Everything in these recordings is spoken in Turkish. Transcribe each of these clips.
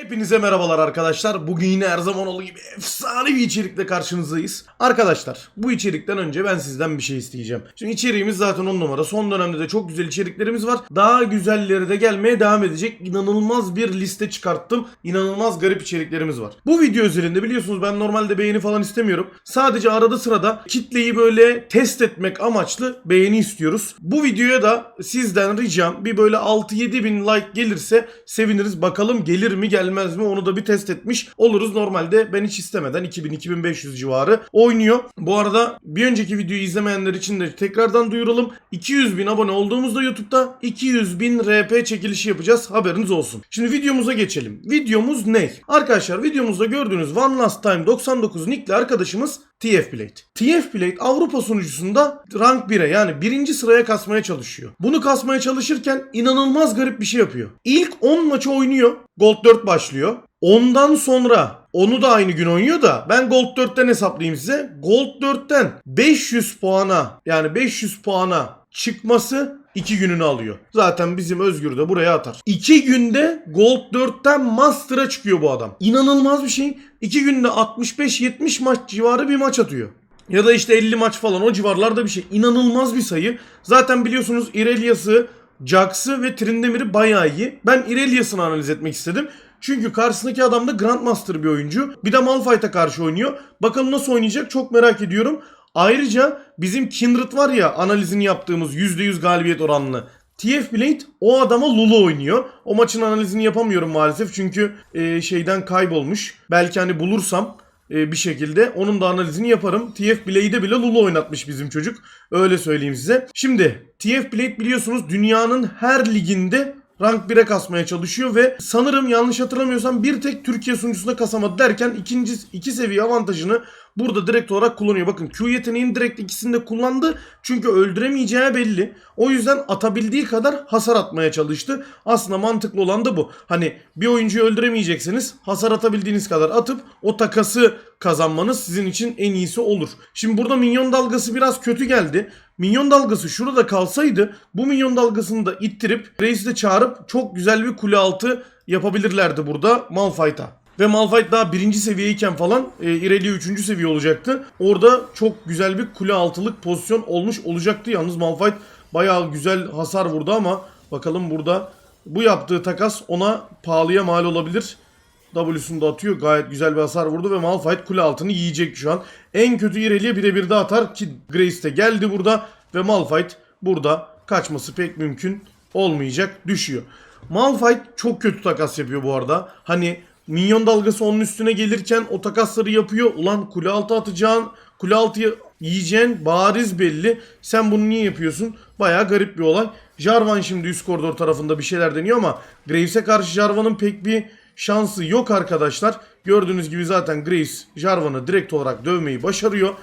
Hepinize merhabalar arkadaşlar. Bugün yine her zaman olduğu gibi efsane bir içerikle karşınızdayız. Arkadaşlar bu içerikten önce ben sizden bir şey isteyeceğim. Şimdi içeriğimiz zaten 10 numara. Son dönemde de çok güzel içeriklerimiz var. Daha güzelleri de gelmeye devam edecek. İnanılmaz bir liste çıkarttım. İnanılmaz garip içeriklerimiz var. Bu video özelinde biliyorsunuz ben normalde beğeni falan istemiyorum. Sadece arada sırada kitleyi böyle test etmek amaçlı beğeni istiyoruz. Bu videoya da sizden ricam bir böyle 6-7 bin like gelirse seviniriz. Bakalım gelir mi gelmez mi onu da bir test etmiş oluruz. Normalde ben hiç istemeden 2000-2500 civarı oynuyor. Bu arada bir önceki videoyu izlemeyenler için de tekrardan duyuralım. 200 bin abone olduğumuzda YouTube'da 200 bin RP çekilişi yapacağız. Haberiniz olsun. Şimdi videomuza geçelim. Videomuz ne? Arkadaşlar videomuzda gördüğünüz One Last Time 99 nickli arkadaşımız TF Blade. TF Blade Avrupa sunucusunda rank 1'e yani birinci sıraya kasmaya çalışıyor. Bunu kasmaya çalışırken inanılmaz garip bir şey yapıyor. İlk 10 maçı oynuyor. Gold 4 başlıyor. Ondan sonra onu da aynı gün oynuyor da ben Gold 4'ten hesaplayayım size. Gold 4'ten 500 puana yani 500 puana çıkması 2 gününü alıyor. Zaten bizim Özgür de buraya atar. 2 günde Gold 4'ten Master'a çıkıyor bu adam. İnanılmaz bir şey. 2 günde 65-70 maç civarı bir maç atıyor. Ya da işte 50 maç falan o civarlarda bir şey. İnanılmaz bir sayı. Zaten biliyorsunuz Irelia'sı, Jax'ı ve Trindamer'i bayağı iyi. Ben Irelia'sını analiz etmek istedim. Çünkü karşısındaki adam da Grandmaster bir oyuncu. Bir de Malphite'a karşı oynuyor. Bakalım nasıl oynayacak çok merak ediyorum. Ayrıca bizim Kindred var ya analizini yaptığımız %100 galibiyet oranlı. TF Blade o adama Lulu oynuyor. O maçın analizini yapamıyorum maalesef çünkü e, şeyden kaybolmuş. Belki hani bulursam e, bir şekilde onun da analizini yaparım. TF Blade'e bile Lulu oynatmış bizim çocuk. Öyle söyleyeyim size. Şimdi TF Blade biliyorsunuz dünyanın her liginde rank 1'e kasmaya çalışıyor ve sanırım yanlış hatırlamıyorsam bir tek Türkiye sunucusunda kasamadı derken ikinci iki seviye avantajını burada direkt olarak kullanıyor. Bakın Q yeteneğini direkt ikisini de kullandı. Çünkü öldüremeyeceği belli. O yüzden atabildiği kadar hasar atmaya çalıştı. Aslında mantıklı olan da bu. Hani bir oyuncuyu öldüremeyeceksiniz. Hasar atabildiğiniz kadar atıp o takası kazanmanız sizin için en iyisi olur. Şimdi burada minyon dalgası biraz kötü geldi. Minyon dalgası şurada kalsaydı bu minyon dalgasını da ittirip reisi de çağırıp çok güzel bir kule altı yapabilirlerdi burada Malphite'a. Ve Malphite daha birinci seviyeyken falan e, Irelia üçüncü seviye olacaktı. Orada çok güzel bir kule altılık pozisyon olmuş olacaktı. Yalnız Malphite bayağı güzel hasar vurdu ama bakalım burada bu yaptığı takas ona pahalıya mal olabilir. W'sunu da atıyor. Gayet güzel bir hasar vurdu ve Malphite kule altını yiyecek şu an. En kötü Irelia birebir de atar ki Grace de geldi burada ve Malphite burada kaçması pek mümkün olmayacak düşüyor. Malphite çok kötü takas yapıyor bu arada. Hani minyon dalgası onun üstüne gelirken o takasları yapıyor. Ulan kule altı atacağın, kule altı yiyeceğin bariz belli. Sen bunu niye yapıyorsun? Baya garip bir olay. Jarvan şimdi üst koridor tarafında bir şeyler deniyor ama Graves'e karşı Jarvan'ın pek bir şansı yok arkadaşlar. Gördüğünüz gibi zaten Graves Jarvan'ı direkt olarak dövmeyi başarıyor.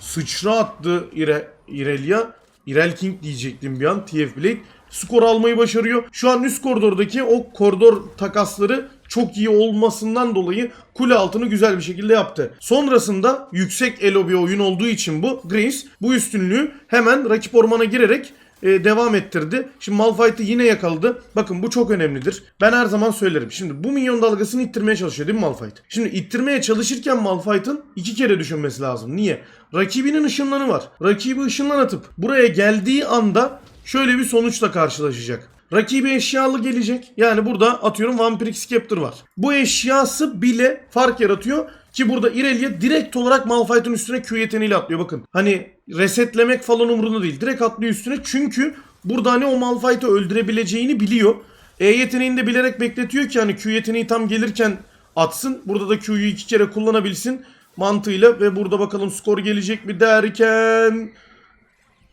Sıçra attı İre, Irelia. Irel King diyecektim bir an. TF Blade. Skor almayı başarıyor. Şu an üst koridordaki o koridor takasları çok iyi olmasından dolayı kule altını güzel bir şekilde yaptı. Sonrasında yüksek elo bir oyun olduğu için bu Graves bu üstünlüğü hemen rakip ormana girerek e, devam ettirdi. Şimdi Malphite'ı yine yakaladı. Bakın bu çok önemlidir. Ben her zaman söylerim. Şimdi bu minyon dalgasını ittirmeye çalışıyor değil mi Malphite? Şimdi ittirmeye çalışırken Malphite'ın iki kere düşünmesi lazım. Niye? Rakibinin ışınlanı var. Rakibi ışınlan atıp buraya geldiği anda şöyle bir sonuçla karşılaşacak. Rakibi eşyalı gelecek. Yani burada atıyorum Vampiric Scepter var. Bu eşyası bile fark yaratıyor. Ki burada Irelia direkt olarak Malphite'ın üstüne Q yeteneğiyle atlıyor. Bakın hani resetlemek falan umurunda değil. Direkt atlıyor üstüne. Çünkü burada hani o Malphite'ı öldürebileceğini biliyor. E yeteneğini de bilerek bekletiyor ki hani Q yeteneği tam gelirken atsın. Burada da Q'yu iki kere kullanabilsin mantığıyla ve burada bakalım skor gelecek mi derken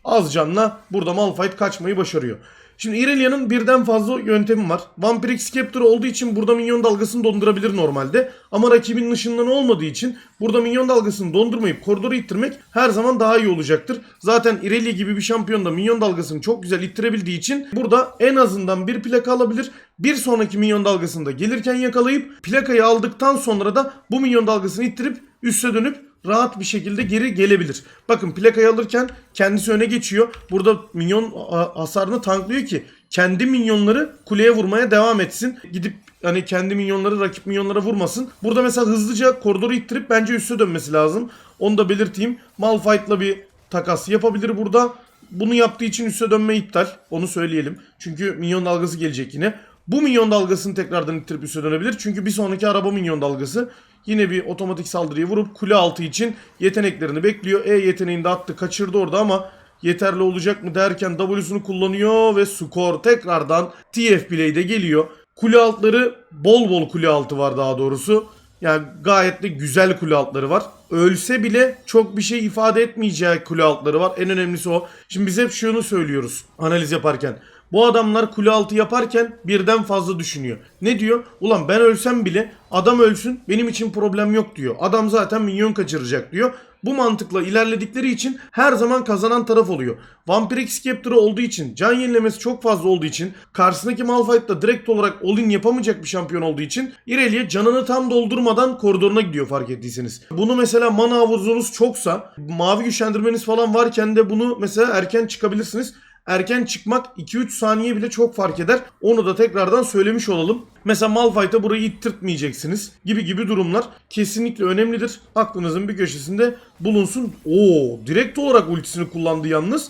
az canla burada Malphite kaçmayı başarıyor. Şimdi Irelia'nın birden fazla yöntemi var. Vampiric Scepter olduğu için burada minyon dalgasını dondurabilir normalde. Ama rakibinin ışınlanı olmadığı için burada minyon dalgasını dondurmayıp koridoru ittirmek her zaman daha iyi olacaktır. Zaten Irelia gibi bir şampiyon da minyon dalgasını çok güzel ittirebildiği için burada en azından bir plaka alabilir. Bir sonraki minyon dalgasını da gelirken yakalayıp plakayı aldıktan sonra da bu minyon dalgasını ittirip üste dönüp rahat bir şekilde geri gelebilir. Bakın plakayı alırken kendisi öne geçiyor. Burada minyon hasarını tanklıyor ki kendi minyonları kuleye vurmaya devam etsin. Gidip hani kendi minyonları rakip minyonlara vurmasın. Burada mesela hızlıca koridoru ittirip bence üste dönmesi lazım. Onu da belirteyim. Malphite'la bir takas yapabilir burada. Bunu yaptığı için üste dönme iptal. Onu söyleyelim. Çünkü minyon dalgası gelecek yine. Bu minyon dalgasını tekrardan ittirip üste dönebilir. Çünkü bir sonraki araba minyon dalgası yine bir otomatik saldırıyı vurup kule altı için yeteneklerini bekliyor. E yeteneğini de attı kaçırdı orada ama yeterli olacak mı derken W'sunu kullanıyor ve skor tekrardan TF Play'de geliyor. Kule altları bol bol kule altı var daha doğrusu. Yani gayet de güzel kule altları var. Ölse bile çok bir şey ifade etmeyeceği kule altları var. En önemlisi o. Şimdi biz hep şunu söylüyoruz analiz yaparken. Bu adamlar kule altı yaparken birden fazla düşünüyor. Ne diyor? Ulan ben ölsem bile adam ölsün benim için problem yok diyor. Adam zaten minyon kaçıracak diyor. Bu mantıkla ilerledikleri için her zaman kazanan taraf oluyor. Vampiric Scepter'ı olduğu için, can yenilemesi çok fazla olduğu için, karşısındaki Malphite'da direkt olarak all-in yapamayacak bir şampiyon olduğu için Irelia canını tam doldurmadan koridoruna gidiyor fark ettiyseniz. Bunu mesela mana havuzunuz çoksa, mavi güçlendirmeniz falan varken de bunu mesela erken çıkabilirsiniz. Erken çıkmak 2-3 saniye bile çok fark eder. Onu da tekrardan söylemiş olalım. Mesela Malphite'a burayı ittirtmeyeceksiniz gibi gibi durumlar kesinlikle önemlidir. Aklınızın bir köşesinde bulunsun. Oo, direkt olarak ultisini kullandı yalnız.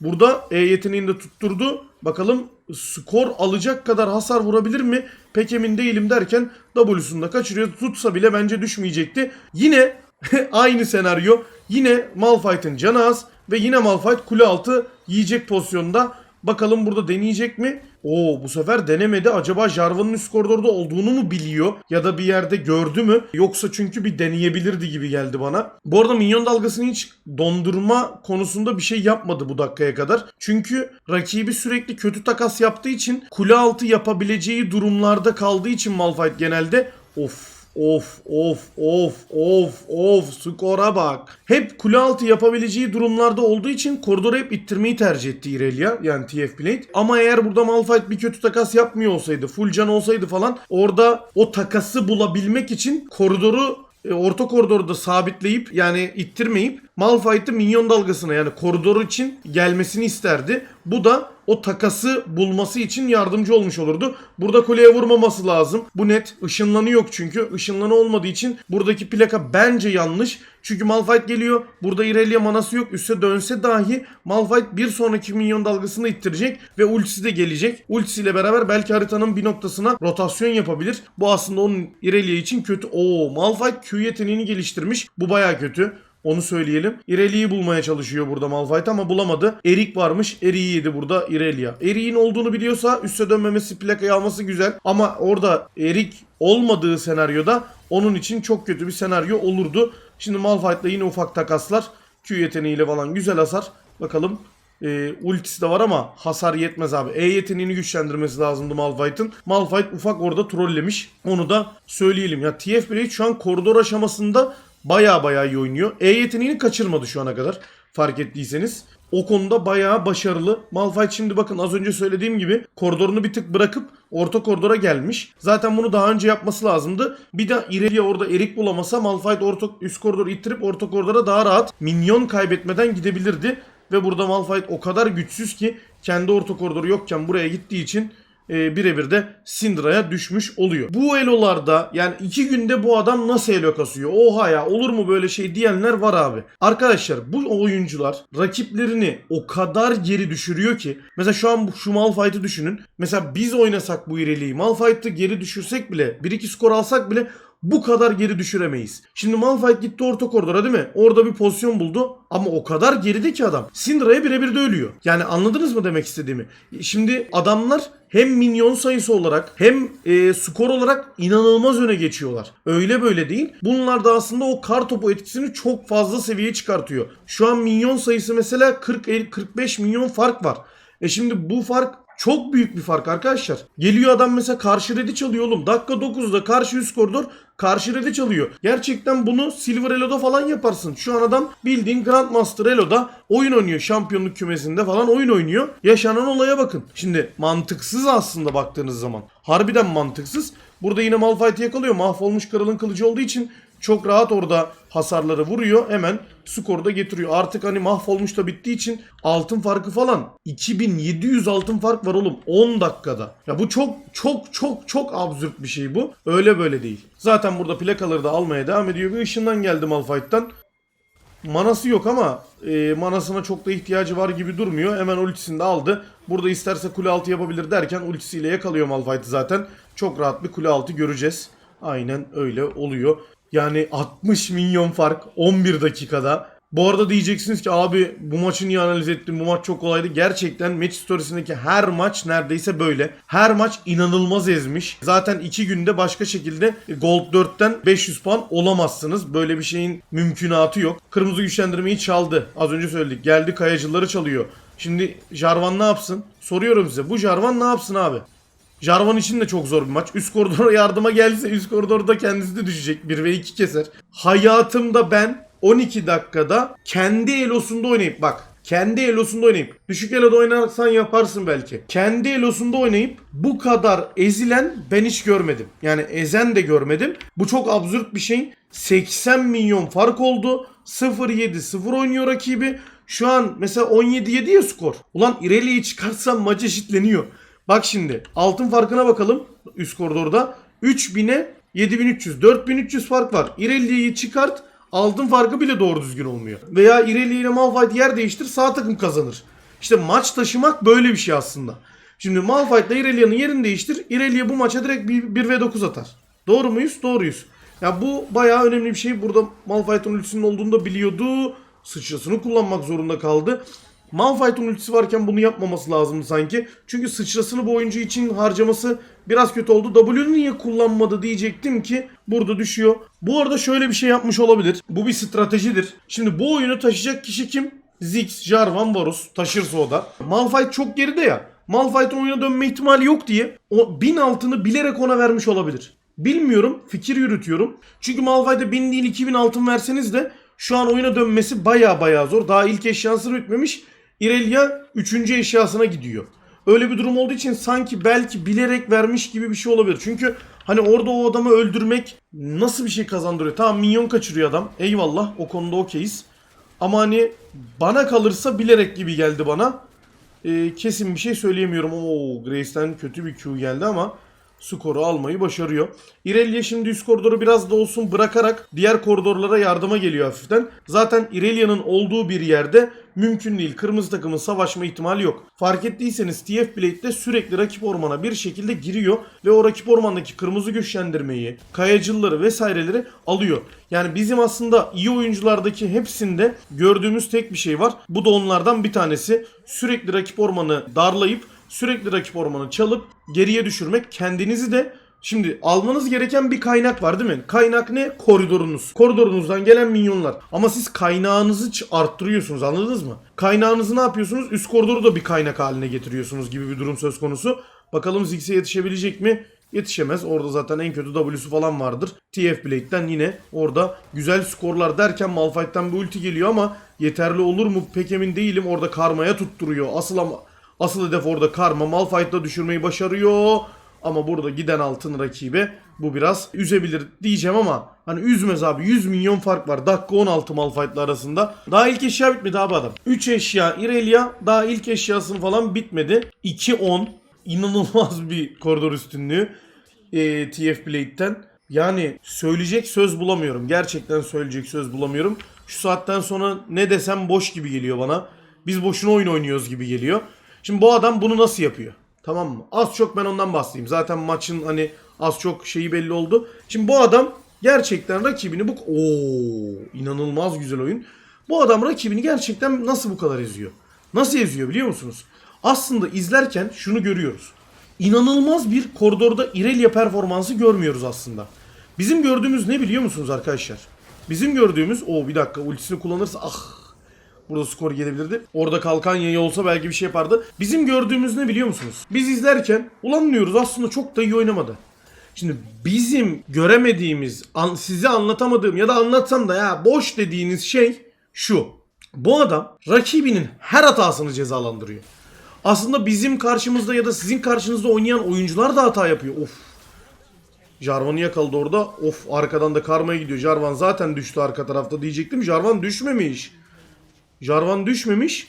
Burada E yeteneğini de tutturdu. Bakalım skor alacak kadar hasar vurabilir mi? Pek emin değilim derken W'sunu da kaçırıyor. Tutsa bile bence düşmeyecekti. Yine aynı senaryo. Yine Malphite'ın canı az ve yine Malphite kule altı yiyecek pozisyonda. Bakalım burada deneyecek mi? Oo bu sefer denemedi. Acaba Jarvan'ın üst koridorda olduğunu mu biliyor? Ya da bir yerde gördü mü? Yoksa çünkü bir deneyebilirdi gibi geldi bana. Bu arada minyon dalgasını hiç dondurma konusunda bir şey yapmadı bu dakikaya kadar. Çünkü rakibi sürekli kötü takas yaptığı için kule altı yapabileceği durumlarda kaldığı için Malphite genelde of Of of of of of skora bak. Hep kule altı yapabileceği durumlarda olduğu için koridoru hep ittirmeyi tercih etti Irelia yani TF Blade. Ama eğer burada Malphite bir kötü takas yapmıyor olsaydı full can olsaydı falan orada o takası bulabilmek için koridoru e, orta koridoru da sabitleyip yani ittirmeyip Malphite'ı minyon dalgasına yani koridoru için gelmesini isterdi. Bu da o takası bulması için yardımcı olmuş olurdu. Burada kuleye vurmaması lazım. Bu net. Işınlanı yok çünkü. Işınlanı olmadığı için buradaki plaka bence yanlış. Çünkü Malphite geliyor. Burada Irelia manası yok. Üste dönse dahi Malphite bir sonraki minyon dalgasını ittirecek ve ultisi de gelecek. Ultisiyle beraber belki haritanın bir noktasına rotasyon yapabilir. Bu aslında onun Irelia için kötü. Oo Malphite Q yeteneğini geliştirmiş. Bu baya kötü. Onu söyleyelim. Irelia'yı bulmaya çalışıyor burada Malphite ama bulamadı. Erik varmış. Erik'i yedi burada Irelia. Erik'in olduğunu biliyorsa üste dönmemesi plakayı alması güzel. Ama orada Erik olmadığı senaryoda onun için çok kötü bir senaryo olurdu. Şimdi Malphite'la yine ufak takaslar. Q yeteneğiyle falan güzel hasar. Bakalım e, ultisi de var ama hasar yetmez abi. E yeteneğini güçlendirmesi lazımdı Malphite'ın. Malphite ufak orada trollemiş. Onu da söyleyelim. Ya TF Blade şu an koridor aşamasında baya baya iyi oynuyor. E yeteneğini kaçırmadı şu ana kadar fark ettiyseniz. O konuda bayağı başarılı. Malphite şimdi bakın az önce söylediğim gibi koridorunu bir tık bırakıp orta koridora gelmiş. Zaten bunu daha önce yapması lazımdı. Bir de ileriye orada erik bulamasa Malphite orta üst koridoru ittirip orta koridora daha rahat minyon kaybetmeden gidebilirdi. Ve burada Malphite o kadar güçsüz ki kendi orta koridoru yokken buraya gittiği için e, birebir de Syndra'ya düşmüş oluyor. Bu elolarda yani iki günde bu adam nasıl elo kasıyor? Oha ya olur mu böyle şey diyenler var abi. Arkadaşlar bu oyuncular rakiplerini o kadar geri düşürüyor ki mesela şu an bu- şu Malphite'ı düşünün. Mesela biz oynasak bu ireliği Malphite'ı geri düşürsek bile 1-2 skor alsak bile bu kadar geri düşüremeyiz. Şimdi Malphite gitti orta koridora değil mi? Orada bir pozisyon buldu ama o kadar geride ki adam. Syndra'ya birebir de ölüyor. Yani anladınız mı demek istediğimi? Şimdi adamlar hem minyon sayısı olarak hem e, skor olarak inanılmaz öne geçiyorlar. Öyle böyle değil. Bunlar da aslında o kar topu etkisini çok fazla seviyeye çıkartıyor. Şu an minyon sayısı mesela 40-45 milyon fark var. E şimdi bu fark çok büyük bir fark arkadaşlar. Geliyor adam mesela karşı redi çalıyor oğlum. Dakika 9'da karşı üst koridor karşı redi çalıyor. Gerçekten bunu Silver Elo'da falan yaparsın. Şu an adam bildiğin Grandmaster Elo'da oyun oynuyor. Şampiyonluk kümesinde falan oyun oynuyor. Yaşanan olaya bakın. Şimdi mantıksız aslında baktığınız zaman. Harbiden mantıksız. Burada yine Malphite yakalıyor. Mahvolmuş kralın kılıcı olduğu için çok rahat orada hasarları vuruyor. Hemen skoru da getiriyor. Artık hani mahvolmuş da bittiği için altın farkı falan 2700 altın fark var oğlum 10 dakikada. Ya bu çok çok çok çok absürt bir şey bu. Öyle böyle değil. Zaten burada plakaları da almaya devam ediyor. Bir ışından geldi Malphite'dan. Manası yok ama e, manasına çok da ihtiyacı var gibi durmuyor. Hemen ultisini de aldı. Burada isterse kule altı yapabilir derken ultisiyle yakalıyor Malphite'i zaten. Çok rahat bir kule altı göreceğiz. Aynen öyle oluyor. Yani 60 milyon fark 11 dakikada. Bu arada diyeceksiniz ki abi bu maçı niye analiz ettin? Bu maç çok kolaydı. Gerçekten match storiesindeki her maç neredeyse böyle. Her maç inanılmaz ezmiş. Zaten 2 günde başka şekilde Gold 4'ten 500 puan olamazsınız. Böyle bir şeyin mümkünatı yok. Kırmızı güçlendirmeyi çaldı. Az önce söyledik. Geldi kayacıları çalıyor. Şimdi Jarvan ne yapsın? Soruyorum size. Bu Jarvan ne yapsın abi? Jarvan için de çok zor bir maç. Üst koridora yardıma gelse üst koridorda kendisi de düşecek. 1 ve 2 keser. Hayatımda ben 12 dakikada kendi elosunda oynayıp bak kendi elosunda oynayıp düşük eloda oynarsan yaparsın belki. Kendi elosunda oynayıp bu kadar ezilen ben hiç görmedim. Yani ezen de görmedim. Bu çok absürt bir şey. 80 milyon fark oldu. 0-7 0 oynuyor rakibi. Şu an mesela 17-7 ya skor. Ulan İrelia'yı çıkarsam maç eşitleniyor. Bak şimdi altın farkına bakalım üst koridorda. 3000'e 7300 4300 fark var. İrelia'yı çıkart altın farkı bile doğru düzgün olmuyor. Veya Irelia ile Malphite yer değiştir sağ takım kazanır. İşte maç taşımak böyle bir şey aslında. Şimdi Malphite ile Irelia'nın yerini değiştir. Irelia bu maça direkt 1, 1 ve 9 atar. Doğru muyuz? Doğruyuz. Ya bu bayağı önemli bir şey. Burada Malphite'ın ultisinin olduğunu da biliyordu. Sıçrasını kullanmak zorunda kaldı. Malphite'ın ultisi varken bunu yapmaması lazımdı sanki. Çünkü sıçrasını bu oyuncu için harcaması biraz kötü oldu. W'nu niye kullanmadı diyecektim ki burada düşüyor. Bu arada şöyle bir şey yapmış olabilir. Bu bir stratejidir. Şimdi bu oyunu taşıyacak kişi kim? Ziggs, Jarvan, Varus taşırsa o da. Malphite çok geride ya. Malphite'ın oyuna dönme ihtimali yok diye o 1000 altını bilerek ona vermiş olabilir. Bilmiyorum. Fikir yürütüyorum. Çünkü Malphite'e 1000 değil 2000 altın verseniz de şu an oyuna dönmesi baya baya zor. Daha ilk eşyasını bitmemiş. Irelia 3. eşyasına gidiyor. Öyle bir durum olduğu için sanki belki bilerek vermiş gibi bir şey olabilir. Çünkü hani orada o adamı öldürmek nasıl bir şey kazandırıyor? Tamam minyon kaçırıyor adam. Eyvallah o konuda okeyiz. Ama hani bana kalırsa bilerek gibi geldi bana. Ee, kesin bir şey söyleyemiyorum. Oo Grace'den kötü bir Q geldi ama skoru almayı başarıyor. Irelia şimdi üst koridoru biraz da olsun bırakarak diğer koridorlara yardıma geliyor hafiften. Zaten Irelia'nın olduğu bir yerde mümkün değil. Kırmızı takımın savaşma ihtimali yok. Fark ettiyseniz TF Blade'de sürekli rakip ormana bir şekilde giriyor ve o rakip ormandaki kırmızı güçlendirmeyi, kayacılları vesaireleri alıyor. Yani bizim aslında iyi oyunculardaki hepsinde gördüğümüz tek bir şey var. Bu da onlardan bir tanesi. Sürekli rakip ormanı darlayıp sürekli rakip ormanı çalıp geriye düşürmek kendinizi de Şimdi almanız gereken bir kaynak var değil mi? Kaynak ne? Koridorunuz. Koridorunuzdan gelen minyonlar. Ama siz kaynağınızı arttırıyorsunuz anladınız mı? Kaynağınızı ne yapıyorsunuz? Üst koridoru da bir kaynak haline getiriyorsunuz gibi bir durum söz konusu. Bakalım Ziggs'e yetişebilecek mi? Yetişemez. Orada zaten en kötü W'su falan vardır. TF Blade'den yine orada güzel skorlar derken Malphite'den bir ulti geliyor ama yeterli olur mu pek emin değilim. Orada karmaya tutturuyor. Asıl ama asıl hedef orada karma. Malphite'da düşürmeyi başarıyor. Ama burada giden altın rakibe bu biraz üzebilir diyeceğim ama hani üzmez abi 100 milyon fark var. Dakika 16 Malphite'la arasında. Daha ilk eşya bitmedi abi adam. 3 eşya Irelia daha ilk eşyasını falan bitmedi. 2-10 inanılmaz bir koridor üstünlüğü e, TF Blade'den. Yani söyleyecek söz bulamıyorum. Gerçekten söyleyecek söz bulamıyorum. Şu saatten sonra ne desem boş gibi geliyor bana. Biz boşuna oyun oynuyoruz gibi geliyor. Şimdi bu adam bunu nasıl yapıyor? Tamam mı? Az çok ben ondan bahsedeyim. Zaten maçın hani az çok şeyi belli oldu. Şimdi bu adam gerçekten rakibini bu... Oo, inanılmaz güzel oyun. Bu adam rakibini gerçekten nasıl bu kadar eziyor? Nasıl eziyor biliyor musunuz? Aslında izlerken şunu görüyoruz. İnanılmaz bir koridorda Irelia performansı görmüyoruz aslında. Bizim gördüğümüz ne biliyor musunuz arkadaşlar? Bizim gördüğümüz o bir dakika ultisini kullanırsa ah Burada skor gelebilirdi. Orada kalkan yayı olsa belki bir şey yapardı. Bizim gördüğümüz ne biliyor musunuz? Biz izlerken ulan diyoruz aslında çok da iyi oynamadı. Şimdi bizim göremediğimiz, an, size anlatamadığım ya da anlatsam da ya boş dediğiniz şey şu. Bu adam rakibinin her hatasını cezalandırıyor. Aslında bizim karşımızda ya da sizin karşınızda oynayan oyuncular da hata yapıyor. Of. Jarvan'ı yakaladı orada. Of arkadan da karmaya gidiyor. Jarvan zaten düştü arka tarafta diyecektim. Jarvan düşmemiş. Jarvan düşmemiş.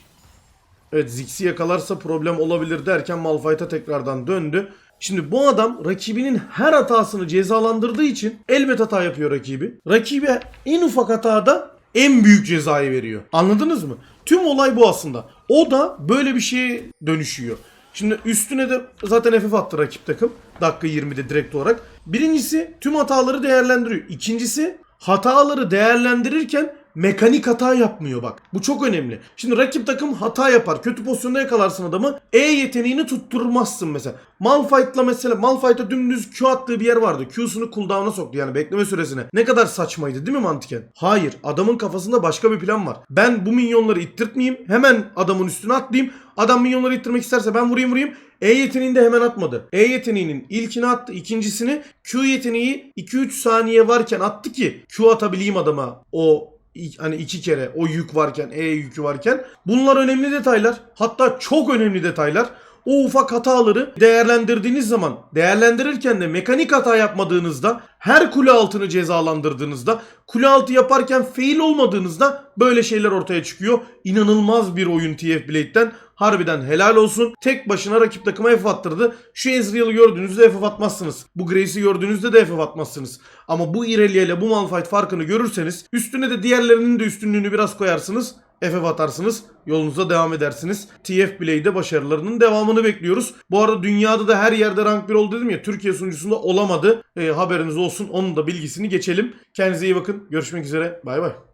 Evet Ziggs'i yakalarsa problem olabilir derken Malphite'a tekrardan döndü. Şimdi bu adam rakibinin her hatasını cezalandırdığı için elbet hata yapıyor rakibi. Rakibe en ufak hatada en büyük cezayı veriyor. Anladınız mı? Tüm olay bu aslında. O da böyle bir şeye dönüşüyor. Şimdi üstüne de zaten FF attı rakip takım. Dakika 20'de direkt olarak. Birincisi tüm hataları değerlendiriyor. İkincisi hataları değerlendirirken mekanik hata yapmıyor bak. Bu çok önemli. Şimdi rakip takım hata yapar. Kötü pozisyonda yakalarsın adamı. E yeteneğini tutturmazsın mesela. Malphite'la mesela Malphite'a dümdüz Q attığı bir yer vardı. Q'sunu cooldown'a soktu yani bekleme süresine. Ne kadar saçmaydı değil mi mantıken? Hayır. Adamın kafasında başka bir plan var. Ben bu minyonları ittirtmeyeyim. Hemen adamın üstüne atlayayım. Adam minyonları ittirmek isterse ben vurayım vurayım. E yeteneğini de hemen atmadı. E yeteneğinin ilkini attı. ikincisini Q yeteneği 2-3 saniye varken attı ki Q atabileyim adama o hani iki kere o yük varken, E yükü varken. Bunlar önemli detaylar. Hatta çok önemli detaylar. O ufak hataları değerlendirdiğiniz zaman, değerlendirirken de mekanik hata yapmadığınızda, her kule altını cezalandırdığınızda, kule altı yaparken fail olmadığınızda böyle şeyler ortaya çıkıyor. İnanılmaz bir oyun TF Blade'den. Harbiden helal olsun. Tek başına rakip takıma F attırdı. Şu Ezreal'ı gördüğünüzde F atmazsınız. Bu Grace'i gördüğünüzde de F atmazsınız. Ama bu Irelia ile bu Malphite farkını görürseniz üstüne de diğerlerinin de üstünlüğünü biraz koyarsınız. FF atarsınız. Yolunuza devam edersiniz. TF Blade'de başarılarının devamını bekliyoruz. Bu arada dünyada da her yerde rank 1 oldu dedim ya. Türkiye sunucusunda olamadı. Ee, haberiniz olsun. Onun da bilgisini geçelim. Kendinize iyi bakın. Görüşmek üzere. Bay bay.